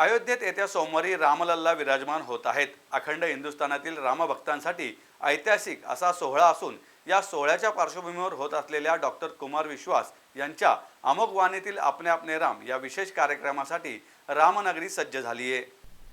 अयोध्येत येत्या सोमवारी रामलल्ला विराजमान होत आहेत. अखंड हिंदुस्थानातील रामभक्तांसाठी ऐतिहासिक असा सोहळा असून या सोहळ्याच्या पार्श्वभूमीवर होत असलेल्या डॉक्टर कुमार विश्वास यांच्या अमोघ वाणीतील आपणे आपने राम या विशेष कार्यक्रमासाठी रामनगरी सज्ज झाली आहे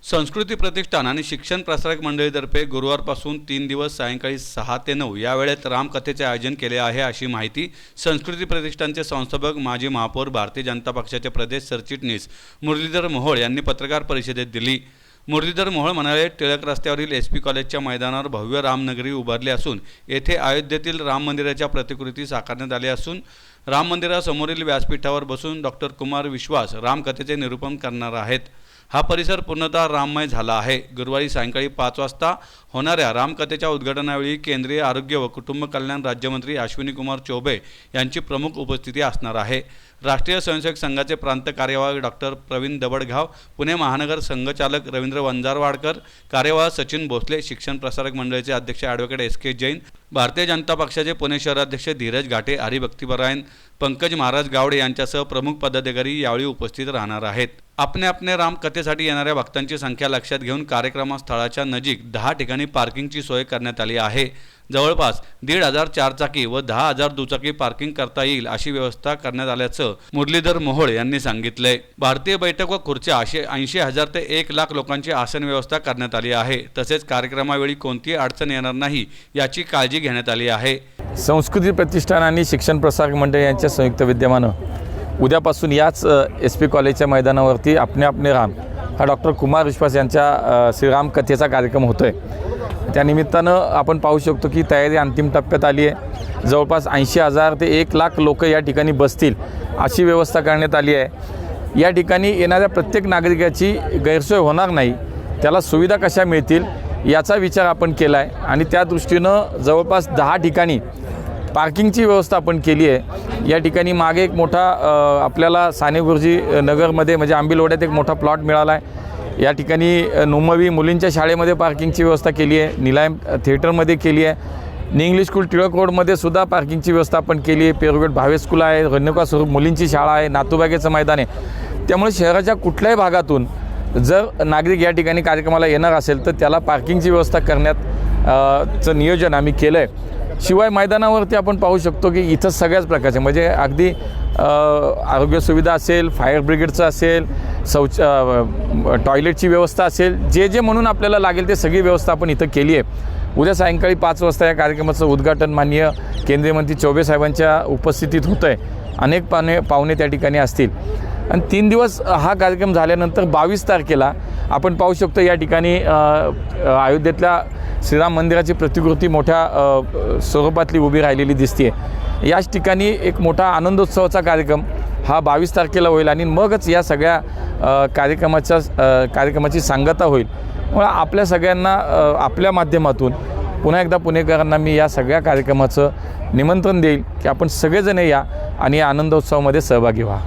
संस्कृती प्रतिष्ठान आणि शिक्षण प्रसारक मंडळीतर्फे गुरुवारपासून तीन दिवस सायंकाळी सहा ते नऊ या वेळेत रामकथेचे आयोजन केले आहे अशी माहिती संस्कृती प्रतिष्ठानचे संस्थापक माजी महापौर भारतीय जनता पक्षाचे प्रदेश सरचिटणीस मुरलीधर मोहोळ यांनी पत्रकार परिषदेत दिली. मुरलीधर मोहोळ म्हणाले टिळक रस्त्यावरील एस पी कॉलेजच्या मैदानावर भव्य रामनगरी उभारली असून येथे अयोध्येतील राम मंदिराच्या प्रतिकृती साकारण्यात आल्या असून राम मंदिरासमोरील व्यासपीठावर बसून डॉक्टर कुमार विश्वास रामकथेचे निरूपण करणार आहेत. हा परिसर पूर्णतः राममय झाला आहे. गुरुवारी सायंकाळी पाच वाजता होणाऱ्या रामकथेच्या उद्घाटनावेळी केंद्रीय आरोग्य व कुटुंब कल्याण राज्यमंत्री अश्विनीकुमार चौबे यांची प्रमुख उपस्थिती असणार आहे. राष्ट्रीय स्वयंसेवक संघाचे प्रांत कार्यवाह डॉक्टर प्रवीण दबडगाव पुणे महानगर संघचालक रवींद्र वंजारवाडकर कार्यवाह सचिन भोसले शिक्षण प्रसारक मंडळाचे अध्यक्ष ॲडव्होकेट एस के जैन भारतीय जनता पक्षाचे पुणे शहराध्यक्ष धीरज घाटे हरिभक्तीपरायण पंकज महाराज गावडे यांच्यासह प्रमुख पदाधिकारी यावेळी उपस्थित राहणार आहेत. आपणे आपणे राम कथेसाठी येणाऱ्या भक्तांची संख्या लक्षात घेऊन कार्यक्रमस्थळाच्या नजीक दहा ठिकाणी पार्किंगची सोय करण्यात आली आहे. जवळपास दीड हजार चारचाकी व दहा हजार दुचाकी पार्किंग करता येईल अशी व्यवस्था करण्यात आल्याचं मुरलीधर मोहोळ यांनी सांगितलंय. भारतीय बैठक व खुर्च्या असे ऐंशी हजार ते एक लाख लोकांची आसन व्यवस्था करण्यात आली आहे. तसेच कार्यक्रमावेळी कोणतीही अडचण येणार नाही याची काळजी घेण्यात आली आहे. संस्कृती प्रतिष्ठान आणि शिक्षण प्रसारक मंडळ यांच्या संयुक्त विद्यमानं उद्यापासून याच एस पी कॉलेजच्या मैदानावरती आपणे आपणे राम. हा डॉक्टर कुमार विश्वास यांच्या श्रीराम कथेचा कार्यक्रम होतो आहे त्यानिमित्तानं आपण पाहू शकतो की तयारी अंतिम टप्प्यात आली आहे. जवळपास ऐंशी हजार ते एक लाख लोक या ठिकाणी बसतील अशी व्यवस्था करण्यात आली आहे. या ठिकाणी येणाऱ्या प्रत्येक नागरिकाची गैरसोय होणार नाही. त्याला सुविधा कशा मिळतील याचा विचार आपण केला आहे आणि त्या दृष्टीनं जवळपास दहा ठिकाणी पार्किंगची व्यवस्था आपण केली आहे. या ठिकाणी मागे एक मोठा आपल्याला साने गुरुजी नगरमध्ये म्हणजे आंबिलवड्यात एक मोठा प्लॉट मिळाला आहे. या ठिकाणी नुमवी मुलींच्या शाळेमध्ये पार्किंगची व्यवस्था केली आहे. निलायम थिएटरमध्ये केली आहे. नी इंग्लिश स्कूल टिळक रोडमध्ये सुद्धा पार्किंगची व्यवस्था आपण केली आहे. पेरुगेट भावे स्कूल आहे रेणुका स्वरूप मुलींची शाळा आहे नातूबागेचं मैदान आहे. त्यामुळे शहराच्या कुठल्याही भागातून जर नागरिक या ठिकाणी कार्यक्रमाला येणार असेल तर त्याला पार्किंगची व्यवस्था करण्यात चं नियोजन आम्ही केलं आहे शिवाय मैदानावरती आपण पाहू शकतो की इथं सगळ्याच प्रकारचे म्हणजे अगदी आरोग्य सुविधा असेल फायर ब्रिगेडचं असेल शौच टॉयलेटची व्यवस्था असेल जे जे म्हणून आपल्याला लागेल ते सगळी व्यवस्था आपण इथं केली आहे. उद्या सायंकाळी पाच वाजता या कार्यक्रमाचं उद्घाटन माननीय केंद्रीय मंत्री चौबे साहेबांच्या उपस्थितीत होतं आहे अनेक पाहुणे पाहुणे त्या ठिकाणी असतील. आणि तीन दिवस हा कार्यक्रम झाल्यानंतर बावीस तारखेला आपण पाहू शकतो या ठिकाणी अयोध्येतल्या श्रीराम मंदिराची प्रतिकृती मोठ्या स्वरूपातली उभी राहिलेली दिसते याच ठिकाणी एक मोठा आनंदोत्सवाचा कार्यक्रम हा बावीस तारखेला होईल आणि मगच या सगळ्या कार्यक्रमाच्या कार्यक्रमाची सांगता होईल. मग आपल्या सगळ्यांना आपल्या माध्यमातून पुन्हा एकदा पुणेकरांना मी या सगळ्या कार्यक्रमाचं निमंत्रण देईल की आपण सगळेजण या आणि या आनंदोत्सवामध्ये सहभागी व्हा.